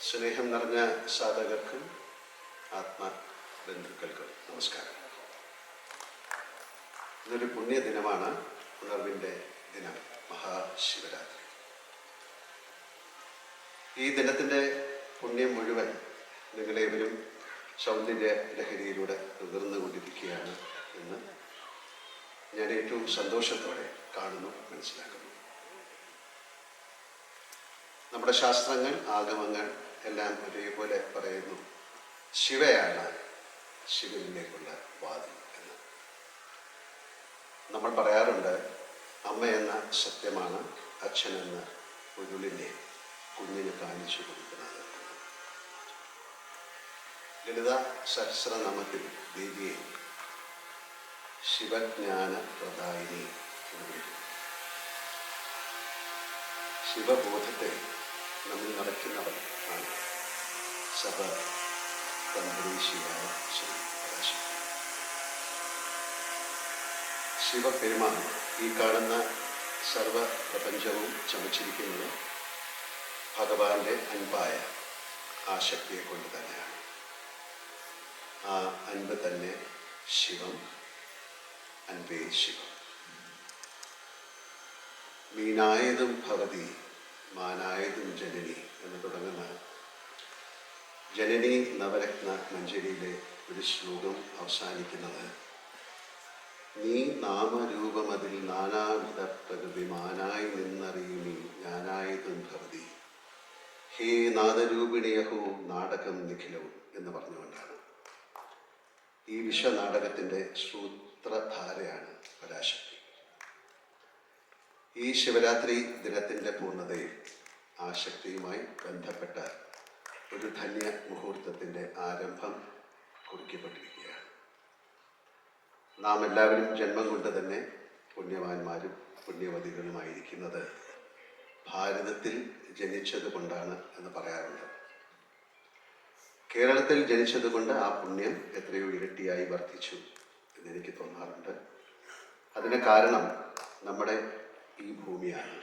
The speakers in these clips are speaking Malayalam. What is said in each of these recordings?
സ്നേഹം നിറഞ്ഞ സാധകർക്കും ആത്മബന്ധുക്കൾക്കും നമസ്കാരം. ഇതൊരു പുണ്യദിനമാണ് ഉണർവിന്റെ ദിനം. മഹാശിവരാത്രി. ഈ ദിനത്തിന്റെ പുണ്യം മുഴുവൻ നിങ്ങളേവരും സൗന്ദര്യ ലഹരിയിലൂടെ നുകർന്നുകൊണ്ടിരിക്കുകയാണ് എന്ന് ഞാൻ ഏറ്റവും സന്തോഷത്തോടെ കാണുന്നു മനസ്സിലാക്കുന്നു. നമ്മുടെ ശാസ്ത്രങ്ങൾ ആഗമങ്ങൾ എല്ലാം ഒരേപോലെ പറയുന്നു. ശിവയാണ് ശിവനിലേക്കുള്ള വാദി എന്ന്. നമ്മൾ പറയാറുണ്ട് അമ്മ എന്ന സത്യമാണ് അച്ഛനെന്ന പൊരുളിനെ കുഞ്ഞിന് കാണിച്ചു കൊടുക്കുന്നത്. ലളിത സഹസ്രനാമത്തിൽ ദേവിയെ ശിവജ്ഞാന പ്രദായിനി ശിവബോധത്തെ നമ്മൾ നിറയ്ക്കുന്നവർ ആണ് സഭ തന്ത്രീശിയായ ശ്രീ ശിവ ശിവപെരുമാൻ ഈ കാണുന്ന സർവ പ്രപഞ്ചവും ചമച്ചിരിക്കുന്നത് ഭഗവാന്റെ അൻപായ ആ ശക്തിയെ കൊണ്ട് തന്നെയാണ്. ആ അൻപ് തന്നെ ശിവം അൻപേ ശിവം. മീനായതും ഭവതി മാനായതും ജനനി എന്ന് തുടങ്ങുന്ന ജനനി നവരത്ന മഞ്ജരിയിലെ ഒരു ശ്ലോകം അവസാനിക്കുന്നത്. നീ നാമരൂപമതിൽ നാനാവിധ പ്രകൃതി മാനായി നിന്നറിയുമീ ഞാനായതും ഭവതി. ഹേ നാദരൂപിണിയഹോ നാടകം നിഖിലവും എന്ന് പറഞ്ഞുകൊണ്ടാണ്. ഈ വിശ്വനാടകത്തിന്റെ സൂത്രധാരയാണ് പരാശക്തി. ഈ ശിവരാത്രി ദിനത്തിന്റെ പൂർണതയിൽ ആ ശക്തിയുമായി ബന്ധപ്പെട്ട ഒരു ധന്യ മുഹൂർത്തത്തിന്റെ ആരംഭം കുറിക്കപ്പെട്ടിരിക്കുകയാണ്. നാം എല്ലാവരും ജന്മം കൊണ്ട് തന്നെ പുണ്യവാന്മാരും പുണ്യവതികളുമായിരിക്കുന്നത് ഭാരതത്തിൽ ജനിച്ചത് കൊണ്ടാണ് എന്ന് പറയാറുണ്ട്. കേരളത്തിൽ ജനിച്ചതുകൊണ്ട് ആ പുണ്യം എത്രയോ ഇരട്ടിയായി വർദ്ധിച്ചു എന്നെനിക്ക് തോന്നാറുണ്ട്. അതിന് കാരണം നമ്മുടെ ഈ ഭൂമിയാണ്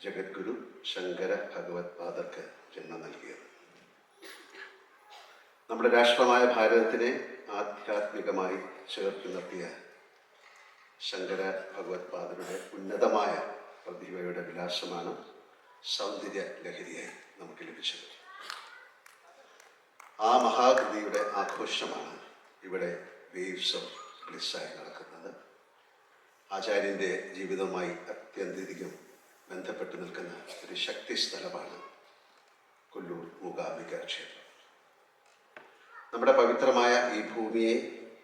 ജഗദ്ഗുരു ശങ്കര ഭഗവത് പാദർക്ക് ജന്മം നൽകിയത്. നമ്മുടെ രാഷ്ട്രമായ ഭാരതത്തിനെ ആധ്യാത്മികമായി ചേർത്ത് നിർത്തിയ ശങ്കര ഭഗവത് പാദരുടെ ഉന്നതമായ പ്രതിഭയുടെ വിലാസമാണ് സൗന്ദര്യ ലഹരിയായി നമുക്ക് ലഭിച്ചത്. ആ മഹാകൃതിയുടെ ആഘോഷമാണ് ഇവിടെ വേവ്സ് ഓഫ് ബ്ലിസ്സായി നടക്കുന്നത്. ആചാര്യന്റെ ജീവിതവുമായി അത്യന്തികം ബന്ധപ്പെട്ട് നിൽക്കുന്ന ഒരു ശക്തി സ്ഥലമാണ് കൊല്ലൂർ മൂകാംബിക ക്ഷേത്രം. നമ്മുടെ പവിത്രമായ ഈ ഭൂമിയെ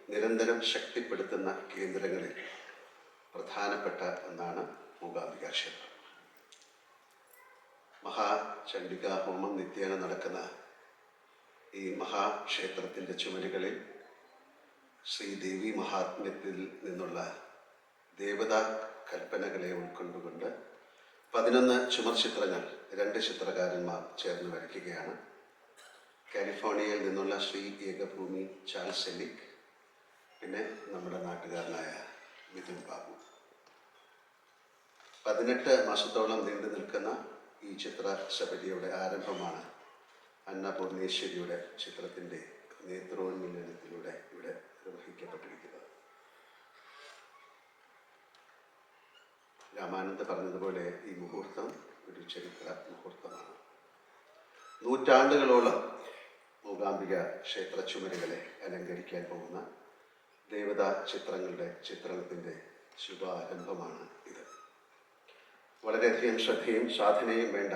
നിരന്തരം ശക്തിപ്പെടുത്തുന്ന കേന്ദ്രങ്ങളിൽ പ്രധാനപ്പെട്ട ഒന്നാണ് മൂകാംബിക ക്ഷേത്രം. മഹാചണ്ഡിക ഹോമം നിത്യേന നടക്കുന്ന ഈ മഹാക്ഷേത്രത്തിന്റെ ചുമലുകളിൽ ശ്രീദേവി മഹാത്മ്യത്തിൽ നിന്നുള്ള ദേവതാ കൽപ്പനകളെ ഉൾക്കൊണ്ടുകൊണ്ട് പതിനൊന്ന് ചുമർ ചിത്രങ്ങൾ രണ്ട് ചിത്രകാരന്മാർ ചേർന്ന് വരയ്ക്കുകയാണ്. കാലിഫോർണിയയിൽ നിന്നുള്ള ശ്രീ ഏകഭൂമി ചാൾസ് സെലിക് പിന്നെ നമ്മുടെ നാട്ടുകാരനായ മിഥുൻ ബാബു. പതിനെട്ട് മാസത്തോളം നീണ്ടു നിൽക്കുന്ന ഈ ചിത്ര ശബരിയുടെ ആരംഭമാണ് അന്നപൂർണേശ്വരിയുടെ ചിത്രത്തിന്റെ നേത്രോന്മിലനത്തിലൂടെ ഇവിടെ നിർവഹിക്കപ്പെട്ടിരിക്കുന്നത്. രാമാനന്ദ പറഞ്ഞതുപോലെ ഈ മുഹൂർത്തം ഒരു ചരിത്ര മുഹൂർത്തമാണ്. നൂറ്റാണ്ടുകളോളം മൂകാംബിക ക്ഷേത്ര ചുമരുകളെ അലങ്കരിക്കാൻ പോകുന്ന ദേവതാ ചിത്രങ്ങളുടെ ചിത്രണത്തിന്റെ ശുഭാരംഭമാണ് ഇത്. വളരെയധികം ശ്രദ്ധയും സാധനയും വേണ്ട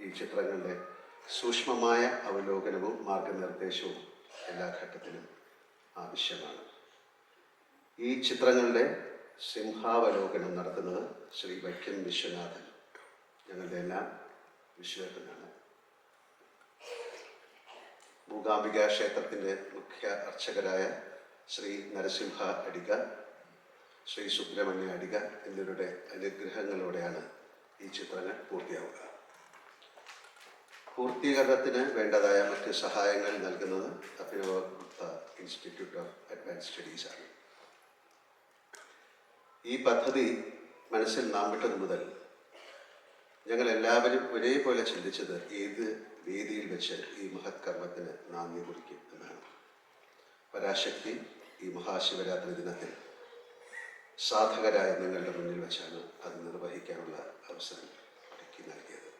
ഈ ചിത്രങ്ങളുടെ സൂക്ഷ്മമായ അവലോകനവും മാർഗനിർദ്ദേശവും എല്ലാ ഘട്ടത്തിലും ആവശ്യമാണ്. ഈ ചിത്രങ്ങളുടെ സിംഹാവലോകനം നടത്തുന്നത് ശ്രീ വൈക്കം വിശ്വനാഥൻ. ഞങ്ങളുടെ എല്ലാം വിശ്വനാഥനാണ് മൂകാംബിക ക്ഷേത്രത്തിന്റെ മുഖ്യ അർച്ചകരായ ശ്രീ നരസിംഹ അടിക ശ്രീ സുബ്രഹ്മണ്യ അടിക എന്നിവരുടെ അനുഗ്രഹങ്ങളോടെയാണ് ഈ ചിത്രങ്ങൾ പൂർത്തിയാവുക. പൂർത്തീകരണത്തിന് വേണ്ടതായ മറ്റ് സഹായങ്ങൾ നൽകുന്നത് Abhinava Gupta institute of advance studies ആണ് ഈ പദ്ധതി മനസ്സിൽ നാം വിട്ടത് മുതൽ ഞങ്ങൾ എല്ലാവരും ഒരേപോലെ ചിന്തിച്ചത് ഏത് വേദിയിൽ വെച്ച് ഈ മഹത് കർമ്മത്തിന് നാന്ദി കുറിക്കും എന്നാണ്. പരാശക്തി ഈ മഹാശിവരാത്രി ദിനത്തിൽ സാധകരായ നിങ്ങളുടെ മുന്നിൽ വെച്ചാണ് അത് നിർവഹിക്കാനുള്ള അവസരം ഒരുക്കി നൽകിയത്.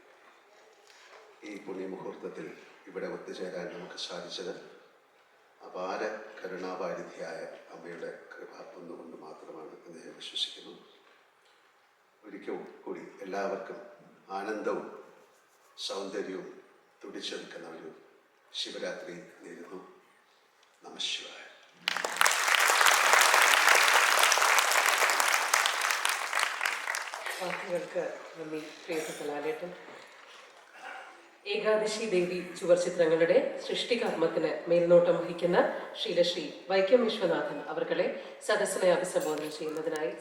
ഈ പുണ്യമുഹൂർത്തത്തിൽ ഇവിടെ ഒത്തുചേരാൻ നമുക്ക് സാധിച്ചത് അപാര കരുണാപാരിധിയായ അമ്മയുടെ കൃപ ഒന്നുകൊണ്ട് മാത്രമാണ് എന്ന് ഞാൻ വിശ്വസിക്കുന്നു. ഒരിക്കൽ കൂടി എല്ലാവർക്കും ആനന്ദവും സൗന്ദര്യവും തുടിച്ചെടുക്കുന്ന ഒരു ശിവരാത്രി നേരുന്നു. നമശിവായ വാക്കുകൾക്ക് നന്ദി പ്രിയപ്പെട്ട ലാലേട്ടൻ ഏകാദശി ദേവി ചുവർ ചിത്രങ്ങളുടെ സൃഷ്ടികർമ്മത്തിന് മേൽനോട്ടം വഹിക്കുന്ന ശ്രീലശ്രീ വൈക്കം വിശ്വനാഥൻ അവർകളെ സദസ്സിനെ അഭിസംബോധന ചെയ്യുന്നതിനായി